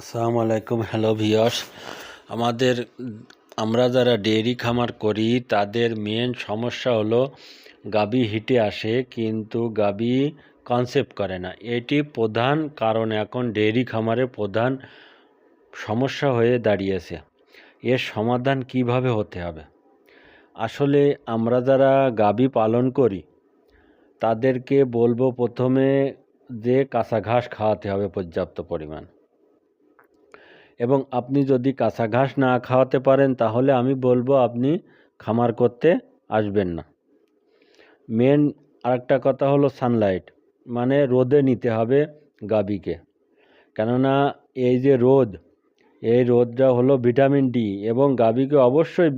আসসালামু আলাইকুম হ্যালো ভিওস আমাদের, আমরা যারা ডেয়ারি খামার করি, তাদের মেন সমস্যা হলো গাবি হিটে আসে, কিন্তু গাবি কনসেপ্ট করে না। এটি প্রধান কারণ এখন ডেয়ারি খামারের প্রধান সমস্যা হয়ে দাঁড়িয়েছে। এর সমাধান কীভাবে হতে হবে? আসলে আমরা যারা গাবি পালন করি, তাদেরকে বলব প্রথমে যে কাঁচা ঘাস খাওয়াতে হবে পর্যাপ্ত পরিমাণ। এবং আপনি যদি কাঁচা ঘাস না খাওয়াতে পারেন, তাহলে আমি বলব আপনি খামার করতে আসবেন না। মেন আরেকটা কথা হলো সানলাইট মানে রোদে নিতে হবে গাবিকে কেননা এই যে রোদ, এই রোদটা হলো ভিটামিন ডি এবং গাবিকে অবশ্যই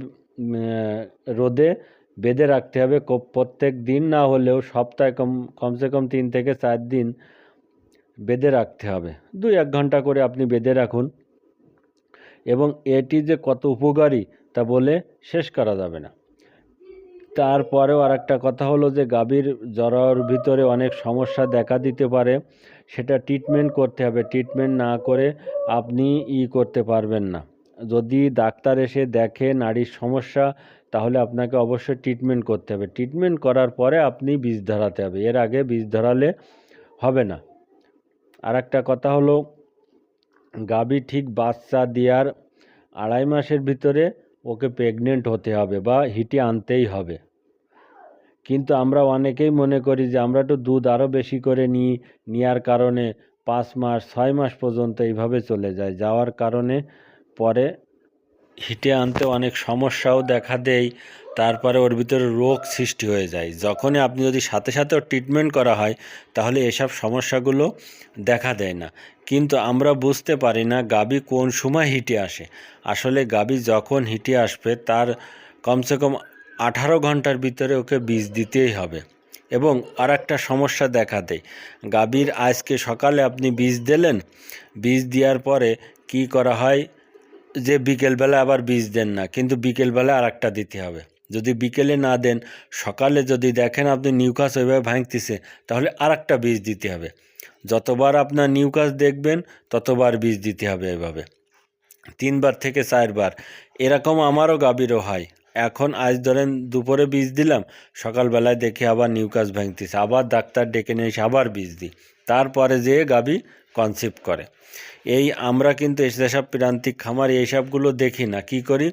রোদে বেঁধে রাখতে হবে। প্রত্যেক দিন না হলেও সপ্তাহে কম, কমসে কম তিন থেকে চার দিন বেঁধে রাখতে হবে। দুই এক ঘণ্টা করে আপনি বেঁধে রাখুন। এবং এটি যে কত উপকারী তা বলে শেষ করা যাবে না। তারপরেও আর একটা কথা হলো যে গাভীর জ্বরের ভিতরে অনেক সমস্যা দেখা দিতে পারে, সেটা ট্রিটমেন্ট করতে হবে। ট্রিটমেন্ট না করে আপনি ই করতে পারবেন না। যদি ডাক্তার এসে দেখে নারীর সমস্যা, তাহলে আপনাকে অবশ্যই ট্রিটমেন্ট করতে হবে। ট্রিটমেন্ট করার পরে আপনি বীজ ধরাতে হবে। এর আগে বীজ ধরালে হবে না। আর একটা কথা হলো গাভী ঠিক বাচ্চা দেওয়ার আড়াই মাসের ভিতরে ওকে প্রেগনেন্ট হতে হবে বা হিটে আনতেই হবে। কিন্তু আমরা অনেকেই মনে করি যে আমরা একটু দুধ আরও বেশি করে নিই, নেওয়ার কারণে পাঁচ মাস, ছয় মাস পর্যন্ত এইভাবে চলে যায়। যাওয়ার কারণে পরে হিটে আনতে অনেক সমস্যাও দেখা দেয়। তারপরে ওর ভিতরে রোগ সৃষ্টি হয়ে যায়। যখনই আপনি যদি সাথে সাথে ট্রিটমেন্ট করা হয়, তাহলে এসব সমস্যাগুলো দেখা দেয় না। কিন্তু আমরা বুঝতে পারি না গাবি কোন সময় হিটে আসে। আসলে গাবি যখন হিটে আসবে, তার কমসে কম আঠারো ঘণ্টার ভিতরে ওকে বীজ দিতেই হবে। এবং আর একটা সমস্যা দেখা দেয়। গাভীর আজকে সকালে আপনি বীজ দিলেন। বীজ দেওয়ার পরে কি করা হয়? যে বিকেলবেলা আবার বীজ দেন না, কিন্তু বিকেলবেলা আর একটা দিতে হবে। যদি বিকেলে না দেন, সকালে যদি দেখেন আপনি নিউকাস ওইভাবে ভাঙতেছে, তাহলে আর একটা বীজ দিতে হবে। যতবার আপনার নিউকাস দেখবেন, ততবার বীজ দিতে হবে এভাবে। তিনবার থেকে চারবার। এরকম আমারও গাভীরও হয়। এখন আজ ধরেন দুপুরে বীজ দিলাম, সকালবেলায় দেখে আবার নিউকাস ভাঙতেছে। আবার ডাক্তার ডেকে নিয়ে এসে আবার বীজ দিই। তারপরে যেয়ে গাভী কনসেপ্ট করে। এই আমরা কিন্তু যেসব প্রান্তিক খামার এইসবগুলো দেখি না। কি করি?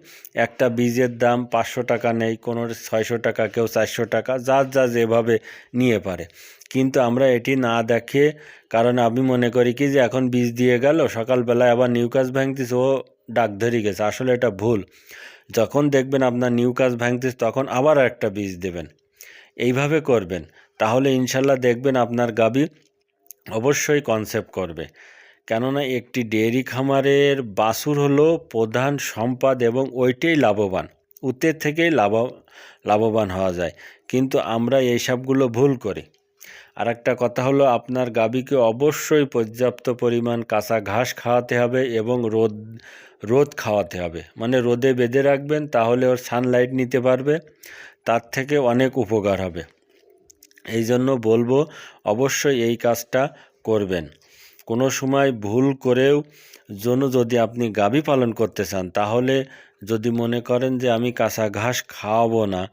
একটা বীজের দাম পাঁচশো টাকা নেই, কোনো ছয়শো টাকা, কেউ চারশো টাকা, যার যা যেভাবে নিয়ে পারে। কিন্তু আমরা এটি না দেখে, কারণ আমি মনে করি কি যে এখন বীজ দিয়ে গেল, সকালবেলায় আবার নিউকাস ভাঙতিস, ও ডাক ধরে গেছে। আসলে এটা ভুল। যখন দেখবেন আপনার নিউকাস ভাঙতিস, তখন আবার একটা বীজ দেবেন। এইভাবে করবেন। তাহলে ইনশাল্লাহ দেখবেন আপনার গাবি অবশ্যই কনসেপ্ট করবে। কেননা একটি ডেয়ারি খামারের বাছুর হলো প্রধান সম্পদ এবং ওইটাই লাভবান। উতের থেকেই লাভ, লাভবান হওয়া যায়। কিন্তু আমরা এইসবগুলো ভুল করি। আর একটা কথা হলো আপনার গাভীকে অবশ্যই পর্যাপ্ত পরিমাণ কাঁচা ঘাস খাওয়াতে হবে এবং রোদ রোদ খাওয়াতে হবে। মানে রোদে বেঁধে রাখবেন, তাহলে ওর সানলাইট নিতে পারবে। তার থেকে অনেক উপকার হবে। এই জন্য বলব অবশ্যই এই কাজটা করবেন। কোনো সময় ভুল করেও জন্য যদি আপনি গাভী পালন করতে চান, তাহলে যদি মনে করেন যে আমি কাঁচা ঘাস খাওয়াবো না,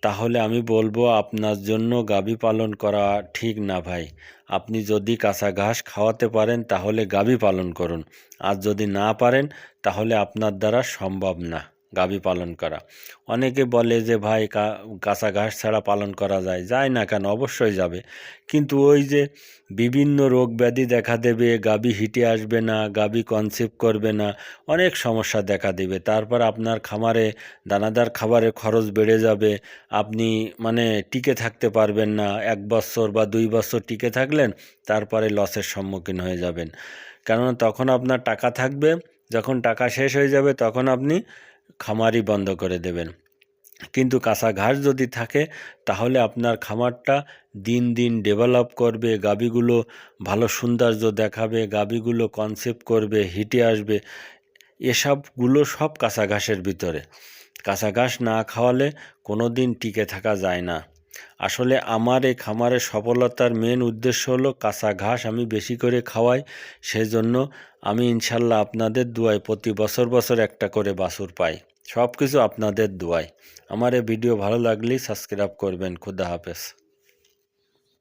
তাহলে আমি বলব আপনার জন্য গাভী পালন করা ঠিক না ভাই। আপনি যদি কাঁচা ঘাস খাওয়াতে পারেন, তাহলে গাভী পালন করুন। আর যদি না পারেন, তাহলে আপনার দ্বারা সম্ভব না। গাভী পালন করা। অনেকে বলে যে, ভাই কাঁচা ঘাস ছাড়া পালন করা যায়। যায় না কেন? অবশ্যই যাবে। কিন্তু ওই যে বিভিন্ন রোগ ব্যাধি দেখা দেবে গাবি হিটে আসবে না গাবি কনসেপ্ট করবে না, অনেক সমস্যা দেখা দেবে। তারপর আপনার খামারে, দানাদার খাবারের খরচ বেড়ে যাবে। আপনি মানে টিকে থাকতে পারবেন না, এক বছর বা দুই বছর টিকে থাকলেন, তারপরে লসের সম্মুখীন হয়ে যাবেন। কেননা তখন আপনার টাকা থাকবে, যখন টাকা শেষ হয়ে যাবে, তখন আপনি খামারই বন্ধ করে দেবেন। কিন্তু কাঁচা ঘাস যদি থাকে, তাহলে আপনার খামারটা দিন দিন ডেভেলপ করবে গাবিগুলো ভালো সৌন্দর্য দেখাবে গাবিগুলো কনসেপ্ট করবে, হিটে আসবে, এসবগুলো সব কাঁচা ঘাসের ভিতরে। কাঁচা ঘাস না খাওয়ালে কোনো দিন টিকে থাকা যায় না। আসলে আমার এই খামারের সফলতার মেন উদ্দেশ্য হলো কাঁচা ঘাস আমি বেশি করে খাওয়াই। সেজন্য আমি ইনশাল্লাহ আপনাদের দুয়ায় প্রতি বছর বছর একটা করে বাছুর পাই। সব কিছু আপনাদের দুয়ায়। আমার এই ভিডিও ভালো লাগলেই সাবস্ক্রাইব করবেন। খুদা হাফেজ।